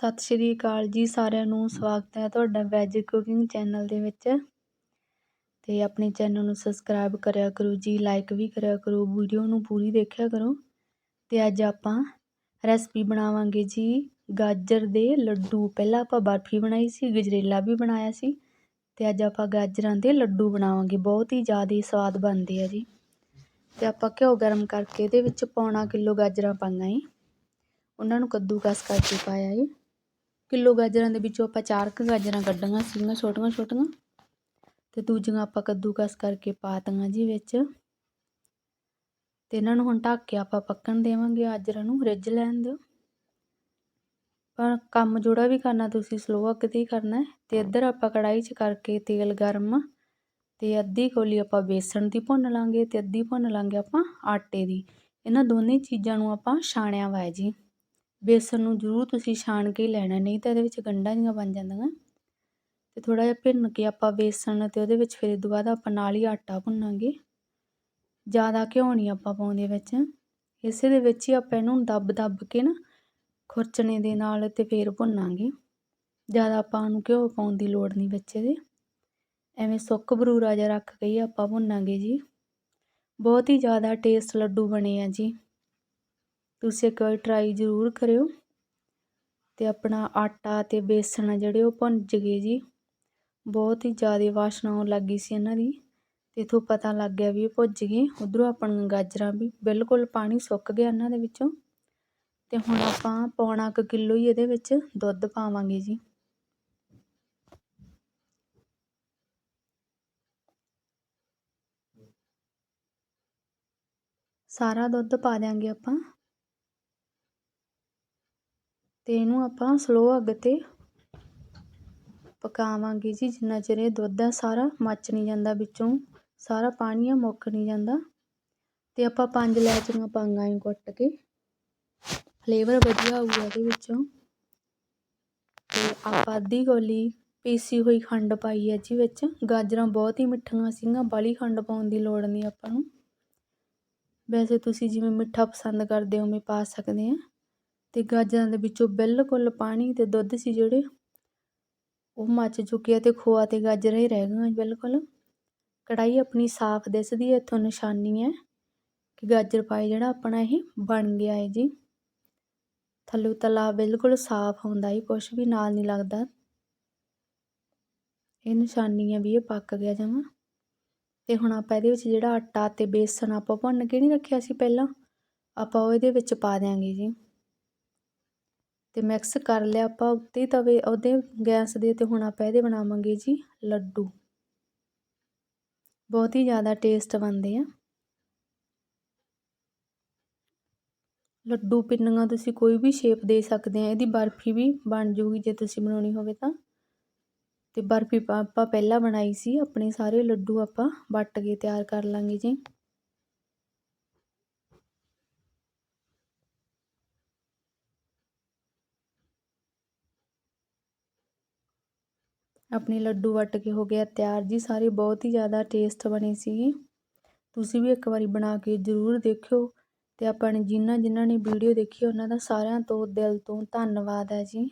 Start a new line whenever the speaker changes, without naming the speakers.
ਸਤਿ ਸ਼੍ਰੀ ਅਕਾਲ ਜੀ ਸਾਰਿਆਂ ਨੂੰ, ਸਵਾਗਤ ਹੈ ਤੁਹਾਡਾ ਵੈਜ ਕੁਕਿੰਗ ਚੈਨਲ ਦੇ ਵਿੱਚ। ਤੇ ਆਪਣੇ ਚੈਨਲ ਨੂੰ ਸਬਸਕ੍ਰਾਈਬ ਕਰਿਆ ਕਰੋ ਜੀ, ਲਾਈਕ ਵੀ ਕਰਿਆ ਕਰੋ, ਵੀਡੀਓ ਨੂੰ ਪੂਰੀ ਦੇਖਿਆ ਕਰੋ। ਤੇ ਅੱਜ ਆਪਾਂ ਰੈਸਪੀ ਬਣਾਵਾਂਗੇ ਜੀ ਗਾਜਰ ਦੇ ਲੱਡੂ। ਪਹਿਲਾਂ ਆਪਾਂ ਬਰਫੀ ਬਣਾਈ ਸੀ, ਗਜਰੇਲਾ ਵੀ ਬਣਾਇਆ ਸੀ। ਤੇ ਅੱਜ ਆਪਾਂ ਗਾਜਰਾਂ ਦੇ ਲੱਡੂ ਬਣਾਵਾਂਗੇ, ਬਹੁਤ ਹੀ ਜ਼ਿਆਦਾ ਸਵਾਦ ਬਣਦੇ ਆ ਜੀ। ਤੇ ਆਪਾਂ ਘਿਓ ਗਰਮ ਕਰਕੇ ਇਹਦੇ ਵਿੱਚ ਪੌਣਾ ਕਿਲੋ ਗਾਜਰਾਂ ਪਾਈਆਂ ਏ। ਉਹਨਾਂ ਨੂੰ ਕੱਦੂਕਸ ਕਰਕੇ ਪਾਇਆ ਏ। ਕਿਲੋ ਗਾਜਰਾਂ ਦੇ ਵਿੱਚੋਂ ਆਪਾਂ ਚਾਰ ਕੁ ਗਾਜਰਾਂ ਕੱਢੀਆਂ ਸੀਗੀਆਂ, ਛੋਟੀਆਂ ਛੋਟੀਆਂ। ਤੇ ਦੂਜੀਆਂ ਆਪਾਂ ਕੱਦੂਕਸ ਕਰਕੇ ਪਾਤੀਆਂ ਜੀ ਵਿੱਚ। ਤੇ ਇਹਨਾਂ ਨੂੰ ਹੁਣ ਢੱਕ ਕੇ ਆਪਾਂ ਪੱਕਣ ਦੇਵਾਂਗੇ ਗਾਜਰਾਂ ਨੂੰ ਰਿੱਝ ਲੈਣ ਦਿਓ ਪਰ ਕੰਮ ਜੋੜਾ ਵੀ ਕਰਨਾ, ਤੁਸੀਂ ਸਲੋ ਅੱਗ 'ਤੇ ਹੀ ਕਰਨਾ ਤੇ ਇੱਧਰ ਆਪਾਂ ਕੜਾਈ 'ਚ ਕਰਕੇ ਤੇਲ ਗਰਮ ਤੇ ਅੱਧੀ ਕੋਲੀ ਆਪਾਂ ਬੇਸਣ ਦੀ ਭੁੰਨ ਲਾਂਗੇ ਤੇ ਅੱਧੀ ਭੁੰਨ ਲਾਂਗੇ ਆਪਾਂ ਆਟੇ ਦੀ। ਇਹਨਾਂ ਦੋਨੇ ਚੀਜ਼ਾਂ ਨੂੰ ਆਪਾਂ ਛਾਣਿਆ ਵਾ ਜੀ। ਬੇਸਣ ਨੂੰ ਜ਼ਰੂਰ ਤੁਸੀਂ ਛਾਣ ਕੇ ਲੈਣਾ, ਨਹੀਂ ਤਾਂ ਇਹਦੇ ਵਿੱਚ ਗੰਢਾਂ ਜੀਆਂ ਬਣ ਜਾਂਦੀਆਂ। ਤੇ ਥੋੜਾ ਜਿਹਾ ਭਿੰਨ ਕੇ ਆਪਾਂ ਬੇਸਣ ਤੇ ਉਹਦੇ ਵਿੱਚ ਫਿਰ ਦੁਬਾਰਾ ਬਾਅਦ ਆਪਾਂ ਨਾਲ ਹੀ ਆਟਾ ਭੁੰਨਾਂਗੇ। ਜ਼ਿਆਦਾ ਘਿਓ ਨਹੀਂ ਆਪਾਂ ਪਾਉਂਦੇ ਵਿੱਚ। ਇਸੇ ਦੇ ਵਿੱਚ ਹੀ ਆਪਾਂ ਇਹਨੂੰ ਦੱਬ ਦੱਬ ਕੇ ਨਾ ਖੁਰਚਣੇ ਦੇ ਨਾਲ ਤੇ ਫੇਰ ਭੁੰਨਾਂਗੇ। ਜ਼ਿਆਦਾ ਆਪਾਂ ਨੂੰ ਘਿਓ ਪਾਉਣ ਦੀ ਲੋੜ ਨਹੀਂ ਵਿੱਚ ਇਹਦੇ। ਐਵੇਂ ਸੁੱਕ ਬਰੂਰਾ ਜਿਹਾ ਰੱਖ ਕੇ ਹੀ ਆਪਾਂ ਭੁੰਨਾਂਗੇ ਜੀ। ਬਹੁਤ ਹੀ ਜ਼ਿਆਦਾ ਟੇਸਟ ਲੱਡੂ ਬਣੇ ਆ ਜੀ। ਤੁਸੀਂ ਇੱਕ ਵਾਰ ਟਰਾਈ ਜ਼ਰੂਰ ਕਰਿਓ ਅਤੇ ਆਪਣਾ ਆਟਾ ਅਤੇ ਬੇਸਣ ਆ ਜਿਹੜੇ ਉਹ ਭੁੰਜ ਗਏ ਜੀ। ਬਹੁਤ ਹੀ ਜ਼ਿਆਦਾ ਵਾਸ਼ਨਾ ਆਉਣ ਲੱਗੀ ਸੀ ਇਹਨਾਂ ਦੀ ਅਤੇ ਇੱਥੋਂ ਪਤਾ ਲੱਗ ਗਿਆ ਵੀ ਇਹ ਭੁੱਜ ਗਏ। ਉਧਰੋਂ ਆਪਣੀਆਂ ਗਾਜਰਾਂ ਵੀ ਬਿਲਕੁਲ ਪਾਣੀ ਸੁੱਕ ਗਿਆ ਇਹਨਾਂ ਦੇ ਵਿੱਚੋਂ। ਅਤੇ ਹੁਣ ਆਪਾਂ ਪੌਣਾ ਕੁ ਕਿਲੋ ਹੀ ਇਹਦੇ ਵਿੱਚ ਦੁੱਧ ਪਾਵਾਂਗੇ ਜੀ। ਸਾਰਾ ਦੁੱਧ ਪਾ ਦਿਆਂਗੇ ਆਪਾਂ। ਅਤੇ ਇਹਨੂੰ ਆਪਾਂ ਸਲੋਅ ਅੱਗ ਤੇ ਪਕਾਵਾਂਗੇ ਜੀ। ਜਿੰਨਾ ਚਿਰ ਇਹ ਦੁੱਧ ਆ, ਸਾਰਾ ਮੱਚ ਨਹੀਂ ਜਾਂਦਾ ਵਿੱਚੋਂ, ਸਾਰਾ ਪਾਣੀ ਆ, ਮੁੱਕ ਨਹੀਂ ਜਾਂਦਾ। ਅਤੇ ਆਪਾਂ ਪੰਜ ਇਲਾਇਚੀਆਂ ਪਾਂਗਾ ਹੀ ਕੁੱਟ ਕੇ। ਫਲੇਵਰ ਵਧੀਆ ਆਊਗਾ ਇਹਦੇ ਵਿੱਚੋਂ। ਤੇ ਆਪਾਂ ਅੱਧੀ ਗੋਲੀ ਪੀਸੀ ਹੋਈ ਖੰਡ ਪਾਈ ਹੈ ਜੀ ਵਿੱਚ। ਗਾਜਰਾਂ ਬਹੁਤ ਹੀ ਮਿੱਠੀਆਂ ਸੀਗੀਆਂ ਬਾਲੀ ਖੰਡ ਪਾਉਣ ਦੀ ਲੋੜ ਨਹੀਂ ਆਪਾਂ ਨੂੰ। ਵੈਸੇ ਤੁਸੀਂ ਜਿਵੇਂ ਮਿੱਠਾ ਪਸੰਦ ਕਰਦੇ ਹੋ, ਉਵੇਂ ਪਾ ਸਕਦੇ ਆ। ਤੇ ਗਾਜਰਾਂ ਦੇ ਵਿੱਚੋਂ ਬਿਲਕੁਲ ਪਾਣੀ ਤੇ ਦੁੱਧ ਸੀ ਜਿਹੜੇ, ਉਹ ਮੱਚ ਚੁੱਕੇ ਆ ਤੇ ਖੋਆ ਤੇ ਗਾਜਰਾਂ ਹੀ ਰਹਿ ਗਈਆਂ ਬਿਲਕੁਲ। ਕੜਾਈ ਆਪਣੀ ਸਾਫ਼ ਦਿਸਦੀ ਹੈ, ਇੱਥੋਂ ਨਿਸ਼ਾਨੀ ਹੈ ਕਿ ਗਾਜਰ ਪਾਏ ਜਿਹੜਾ ਆਪਣਾ ਇਹ ਬਣ ਗਿਆ ਹੈ ਜੀ। ਥੱਲੇ ਤਲਾ ਬਿਲਕੁਲ ਸਾਫ਼ ਹੁੰਦਾ ਹੈ ਕੁਝ ਵੀ ਨਾਲ ਨਹੀਂ ਲੱਗਦਾ। ਇਹ ਨਿਸ਼ਾਨੀ ਹੈ ਵੀ ਇਹ ਪੱਕ ਗਿਆ ਜਮਾ। ਤੇ ਹੁਣ ਆਪਾਂ ਇਹਦੇ ਵਿੱਚ ਜਿਹੜਾ ਆਟਾ ਤੇ ਬੇਸਣ ਆਪਾਂ ਭੁੰਨ ਕੇ ਨਹੀਂ ਰੱਖਿਆ ਸੀ ਪਹਿਲਾਂ, ਆਪਾਂ ਉਹ ਇਹਦੇ ਵਿੱਚ ਪਾ ਦਿਆਂਗੇ ਜੀ। ਅਤੇ ਮਿਕਸ ਕਰ ਲਿਆ ਆਪਾਂ ਉੱਤੇ ਤਵੇ, ਉਹਦੇ ਗੈਸ ਦੇ ਤੇ ਹੁਣ ਆਪਾਂ ਇਹਦੇ ਬਣਾਵਾਂਗੇ ਜੀ ਲੱਡੂ। ਬਹੁਤ ਹੀ ਜ਼ਿਆਦਾ ਟੇਸਟ ਬਣਦੇ ਆ। ਲੱਡੂ ਪਿੰਨੀਆਂ ਤੁਸੀਂ ਕੋਈ ਵੀ ਸ਼ੇਪ ਦੇ ਸਕਦੇ ਆ, ਇਹਦੀ ਬਰਫੀ ਵੀ ਬਣ ਜੂਗੀ ਜੇ ਤੁਸੀਂ ਬਣਾਉਣੀ ਹੋਵੇ ਤਾਂ। ਤੇ ਬਰਫੀ ਆਪਾਂ ਪਹਿਲਾਂ ਬਣਾਈ ਸੀ, ਆਪਣੇ ਸਾਰੇ ਲੱਡੂ ਆਪਾਂ ਵੱਟ ਕੇ ਤਿਆਰ ਕਰ ਲਾਂਗੇ ਜੀ। ਆਪਣੇ ਲੱਡੂ ਵੱਟ ਕੇ ਹੋ ਗਿਆ ਤਿਆਰ ਜੀ, ਸਾਰੇ ਬਹੁਤ ਹੀ ਜ਼ਿਆਦਾ ਟੇਸਟ ਬਣੇ ਸੀਗੇ। ਤੁਸੀਂ ਵੀ ਇੱਕ ਵਾਰੀ ਬਣਾ ਕੇ ਜ਼ਰੂਰ ਦੇਖਿਓ ਤੇ ਆਪਾਂ ਨੇ ਜਿਨ੍ਹਾਂ ਜਿਨ੍ਹਾਂ ਨੇ ਵੀਡੀਓ ਦੇਖੀ ਉਹਨਾਂ ਦਾ ਸਾਰਿਆਂ ਤੋਂ ਦਿਲ ਤੋਂ ਧੰਨਵਾਦ ਹੈ ਜੀ।